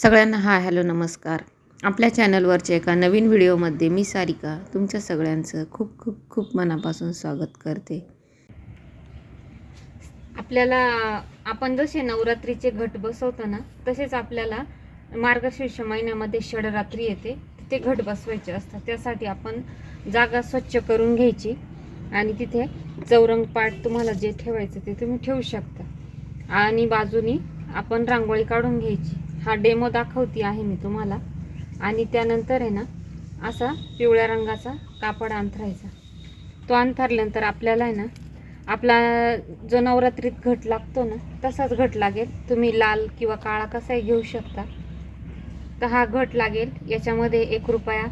सगळ्यांना हा हॅलो नमस्कार. आपल्या चॅनलवरच्या एका नवीन व्हिडिओमध्ये मी सारिका तुमच्या सगळ्यांचं खूप खूप खूप मनापासून स्वागत करते. आपल्याला आपण जसे नवरात्रीचे घट बसवतो ना तसेच आपल्याला मार्गशीर्ष महिन्यामध्ये षडरात्री येते. ते घट बसवायचे असतात. त्यासाठी आपण जागा स्वच्छ करून घ्यायची आणि तिथे चौरंग पाट तुम्हाला जे ठेवायचं ते तुम्ही ठेवू शकता. आणि बाजूनी आपण रांगोळी काढून घ्यायची. हा डेमो दाखवती आहे मी तुम्हाला. आणि त्यानंतर आहे ना असा पिवळ्या रंगाचा कापड अंथरायचा. तो अंथरल्यानंतर आपल्याला आहे ना आपला जो नवरात्रीत घट लागतो ना तसाच घट लागेल. तुम्ही लाल किंवा काळा कसाही घेऊ शकता. तर हा घट लागेल. याच्यामध्ये एक रुपया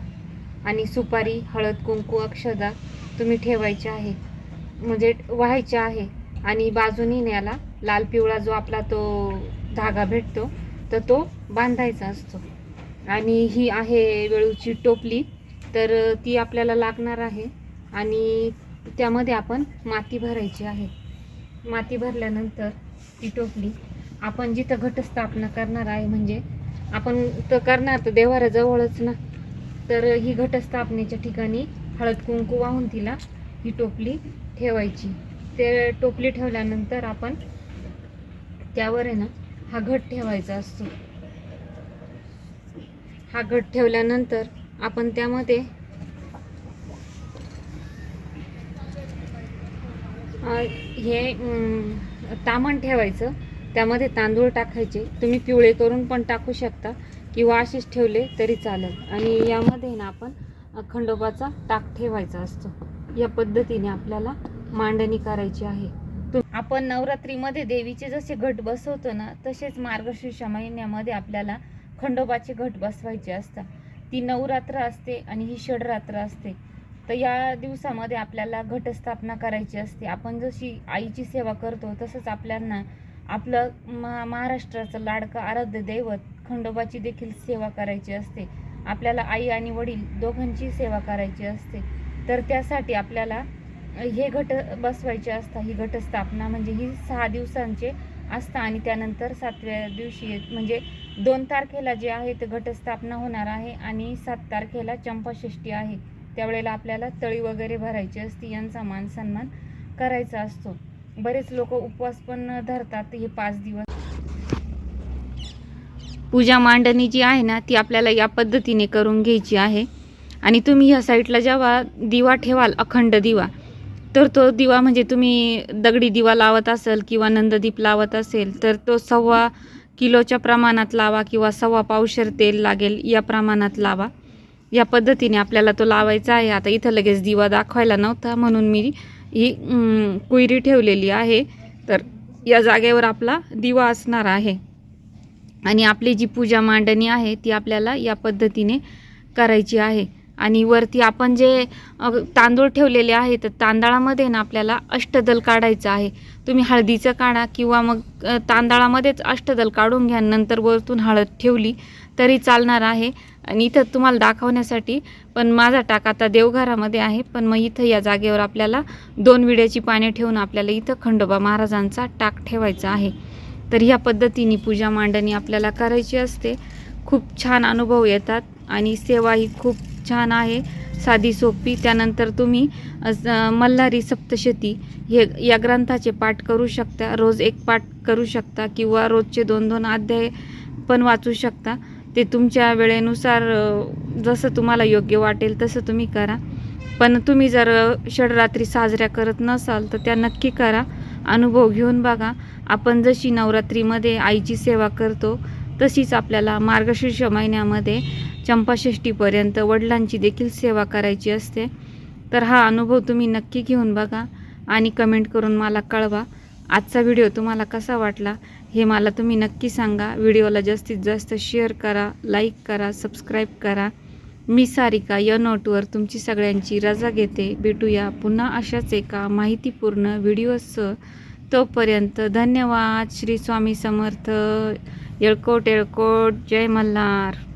आणि सुपारी हळद कुंकू अक्षदा तुम्ही ठेवायचे आहे. म्हणजे व्हायचे आहे. आणि बाजूनी याला लाल पिवळा जो आपला तो धागा भेटतो तर तो बांधायचा असतो. आणि ही आहे वेळूची टोपली. तर ती आपल्याला लागणार आहे. आणि त्यामध्ये आपण माती भरायची आहे. माती भरल्यानंतर ती टोपली आपण जिथं घटस्थापना करणार आहे म्हणजे आपण तर करणार तर देवाराजवळच ना. तर ही घटस्थापनेच्या ठिकाणी हळद कुंकू वाहून तिला ही टोपली ठेवायची. ते टोपली ठेवल्यानंतर आपण त्यावर आहे ना हा घट ठेवायचा असतो. हा घट ठेवल्यानंतर आपण त्यामध्ये हे तामण ठेवायचं. त्यामध्ये तांदूळ टाकायचे. तुम्ही पिवळे करून पण टाकू शकता किंवा असेच ठेवले तरी चालेल. आणि यामध्ये ना आपण खंडोबाचा टाक ठेवायचा असतो. या पद्धतीने आपल्याला मांडणी करायची आहे. आपण नवरात्रीमध्ये देवीचे जसे घट बसवतो ना तसेच मार्गशीर्ष महिन्यामध्ये आपल्याला खंडोबाचे घट बसवायचे असतात. ती नवरात्र असते आणि ही षडरात्र असते. तर या दिवसामध्ये आपल्याला घटस्थापना करायची असते. आपण जशी आईची सेवा करतो तसंच आपल्याला आपलं मा महाराष्ट्राचं लाडकं आराध्य दैवत खंडोबाची देखील सेवा करायची असते. आपल्याला आई आणि वडील दोघांची सेवा करायची असते. तर त्यासाठी आपल्याला हे घट बसवायचे असतात ही घटस्थापना म्हणजे ही सहा दिवसांचे असतं आणि त्यानंतर सातव्या दिवशी म्हणजे दोन तारखेला जे आहे ते घटस्थापना होणार आहे आणि सात तारखेला चंपाषष्ठी आहे. त्यावेळेला आपल्याला तळी वगैरे भरायची असते यांचा मान सन्मान करायचा असतो. बरेच लोक उपवास पण धरतात हे पाच दिवस. पूजा मांडणी जी आहे ना ती आपल्याला या पद्धतीने करून घ्यायची आहे. आणि तुम्ही ह्या साईडला जेव्हा दिवा ठेवाल अखंड दिवा तर तो दिवा म्हणजे तुम्ही दगडी दिवा लावत असेल किंवा नंददीप लावत असेल तर तो सव्वा किलोच्या प्रमाणात लावा किंवा सव्वा पावशर तेल लागेल या प्रमाणात लावा. या पद्धतीने आपल्याला तो लावायचा आहे. आता इथं लगेच दिवा दाखवायला नव्हता म्हणून मी ही कुयरी ठेवलेली आहे. तर या जागेवर आपला दिवा असणार आहे. आणि आपली जी पूजा मांडणी आहे ती आपल्याला या पद्धतीने करायची आहे. आणि वरती आपण जे तांदूळ ठेवलेले आहे तर तांदळामध्ये ना आपल्याला अष्टदल काढायचं आहे. तुम्ही हळदीचं काढा किंवा मग तांदळामध्येच अष्टदल काढून घ्या. नंतर वरतून हळद ठेवली तरी चालणार आहे. आणि इथं तुम्हाला दाखवण्यासाठी पण माझा टाक आता देवघरामध्ये आहे पण मग इथं या जागेवर आपल्याला दोन विड्याची पाने ठेवून आपल्याला इथं खंडोबा महाराजांचा टाक ठेवायचा आहे. तर ह्या पद्धतीने पूजा मांडणी आपल्याला करायची असते. खूप छान अनुभव येतात आणि सेवा ही खूप छान आहे साधी सोपी. त्यानंतर तुम्ही मल्हारी सप्तशती हे या ग्रंथाचे पाठ करू शकता. रोज एक पाठ करू शकता किंवा रोजचे दोन दोन अध्याय पण वाचू शकता. ते तुमच्या वेळेनुसार जसं तुम्हाला योग्य वाटेल तसं तुम्ही करा. पण तुम्ही जर षडरात्री साजऱ्या करत नसाल तर त्या नक्की करा. अनुभव घेऊन बघा. आपण जशी नवरात्रीमध्ये आईची सेवा करतो तशीच आपल्याला मार्गशीर्ष महिन्यामध्ये चंपाषष्टीपर्यंत वडिलांची देखील सेवा करायची असते. तर हा अनुभव तुम्ही नक्की घेऊन बघा आणि कमेंट करून मला कळवा. आजचा व्हिडिओ तुम्हाला कसा वाटला हे मला तुम्ही नक्की सांगा. व्हिडिओला जास्तीत जास्त शेअर करा लाईक करा सबस्क्राईब करा. मी सारिका या नोटवर तुमची सगळ्यांची रजा घेते. भेटूया पुन्हा अशाच एका माहितीपूर्ण व्हिडिओसह तोपर्यंत धन्यवाद. श्री स्वामी समर्थ. येळकोट येळकोट. जय मल्हार.